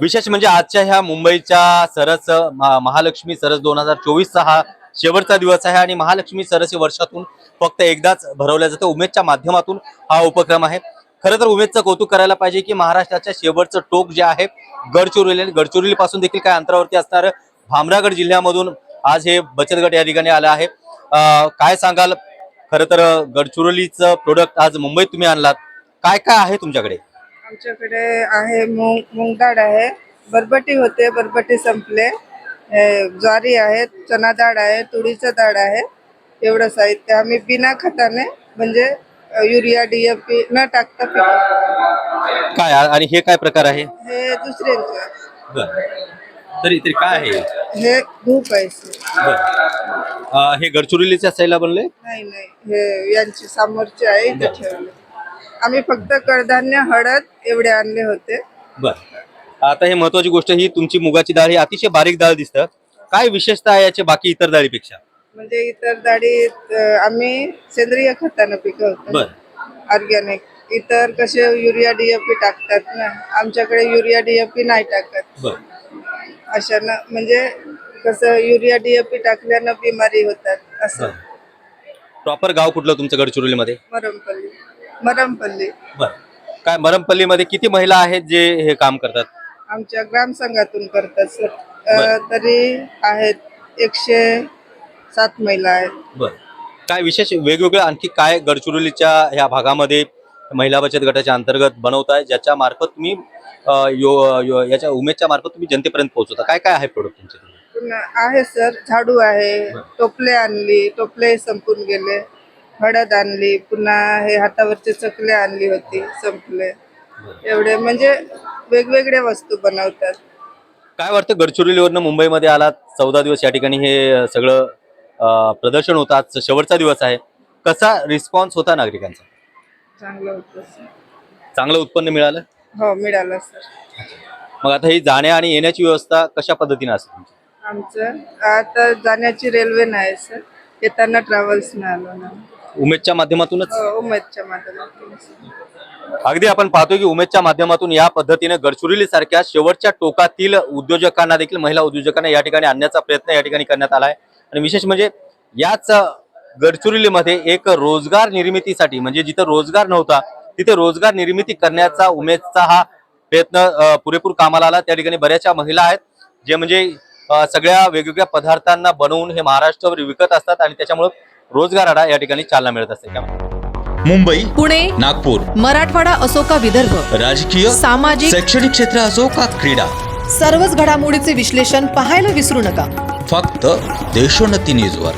विशेष म्हणजे आजच्या ह्या मुंबईच्या सरस महालक्ष्मी सरस दोन हजार चोवीसचा हा शेवटचा दिवस आहे आणि महालक्ष्मी सरस हे वर्षातून फक्त एकदाच भरवल्या जातं. उमेदच्या माध्यमातून हा उपक्रम आहे. खरं तर उमेदचं कौतुक करायला पाहिजे की महाराष्ट्राच्या शेवटचं टोक जे आहे गडचिरोली गडचिरोली पासून देखील काय अंतरावरती असणार भामरागड जिल्ह्यामधून आज हे बचत गट या ठिकाणी आलं आहे. काय सांगाल? खरं तर गडचिरोलीचं प्रोडक्ट आज मुंबईत तुम्ही आणलात. काय काय आहे तुमच्याकडे? आमच्याकडे आहे मूग मूग डाळ आहे. बरबटी होते बरबटी संपले. हे ज्वारी आहे चना डाळ आहे तुरीचं डाळ आहे. एवढं साहित्य. आम्ही बिना खताने म्हणजे युरिया डीएपी न टाकता पिकवतो. काय आणि हे काय प्रकार आहे? हे दुसऱ्यांचं. तरी तरी काय आहे? हे धूप आहे. अं, हे गडचिरोलीच्या साईडला बनले? नाही नाही. हे यांची सामोरची आहे इथे ठेवले. आम्ही फक्त कडधान्य हळद एवढे आणले होते. बर. आता हे महत्वाची गोष्ट ही तुमची मुगाची डाळ ही अतिशय बारीक डाळ दिसतं काय विशेषता आहे याचे बाकी इतर डाळीपेक्षा? म्हणजे इतर डाळी आम्ही सेंद्रिय खतानं पिकवतो. बर. ऑर्गॅनिक इतर कसे युरिया डीएपी टाकतात ना आमच्याकडे युरिया डीएपी नाही टाकत. बर. अशानं म्हणजे कसं युरिया डीएपी टाकल्यानं बिमारी होतात असं. प्रॉपर गाव कुठलं तुमचं गडचिरोलीमध्ये मरमपल्ली. मरमपल्ली. बर. काय मरमपल्लीमध्ये किती महिला आहेत जे हे काम करतात? आमच्या ग्रामसंघातून करतात सर. अ, तरी आहेत एकशे सात महिला आहेत. बर. काय विशेष वेगवेगळे आणखी काय गडचिरोलीच्या ह्या भागामध्ये महिला बचत गटाच्या अंतर्गत बनवताय ज्याच्या मार्फत तुम्ही अं, यो, यो याच्या उमेदच्या मार्फत तुम्ही जनतेपर्यंत पोहोचवता. काय काय आहे प्रोडक्ट तुमचे पुन्हा आहे सर. झाडू आहे टोपले आणली टोपले संपून गेले. हळद आणली पुन्हा हे हातावरचे चकले आणली होती संपले. एवढे म्हणजे वेगवेगळ्या वस्तू बनवतात. काय वाटतं गडचिरोलीवरनं मुंबईमध्ये आलात चौदा दिवस या ठिकाणी हे सगळं अं, प्रदर्शन होतं आज शेवटचा दिवस आहे. कसा रिस्पॉन्स होता नागरिकांचा? चांगलं होतं सर चांगलं उत्पन्न मिळालं? हो मिळालं सर मग आता ही जाण्या आणि येण्याची व्यवस्था कशा पद्धतीने असेल तुमची? आमचं आता जाण्याची रेल्वे नाही सर येताना ट्रॅव्हल्सने आलो ना. उमेदच्या माध्यमातूनच? हो, उमेदच्या माध्यमातून. अगदी आपण पाहतो की उमेदच्या माध्यमातून या पद्धतीने गडचिरोली सारख्या शेवटच्या टोकातील उद्योजकांना देखील महिला उद्योजकांना या ठिकाणी आणण्याचा प्रयत्न या ठिकाणी करण्यात आला आहे. आणि विशेष म्हणजे याच गडचिरोलीमध्ये एक रोजगार निर्मितीसाठी म्हणजे जिथं रोजगार नव्हता तिथे रोजगार निर्मिती करण्याचा उमेदचा हा प्रयत्न पुरेपूर कामाला आला. त्या ठिकाणी बऱ्याचशा महिला आहेत जे म्हणजे सगळ्या वेगवेगळ्या पदार्थांना बनवून हे महाराष्ट्रावर विकत असतात आणि त्याच्यामुळे रोजगाराला या ठिकाणी चालना मिळत असते. मुंबई पुणे नागपूर मराठवाडा असो का विदर्भ राजकीय सामाजिक शैक्षणिक क्षेत्र असो का क्रीडा सर्वच घडामोडीचे विश्लेषण पाहायला विसरू नका. फक्त देशोन्नती न्यूजवर.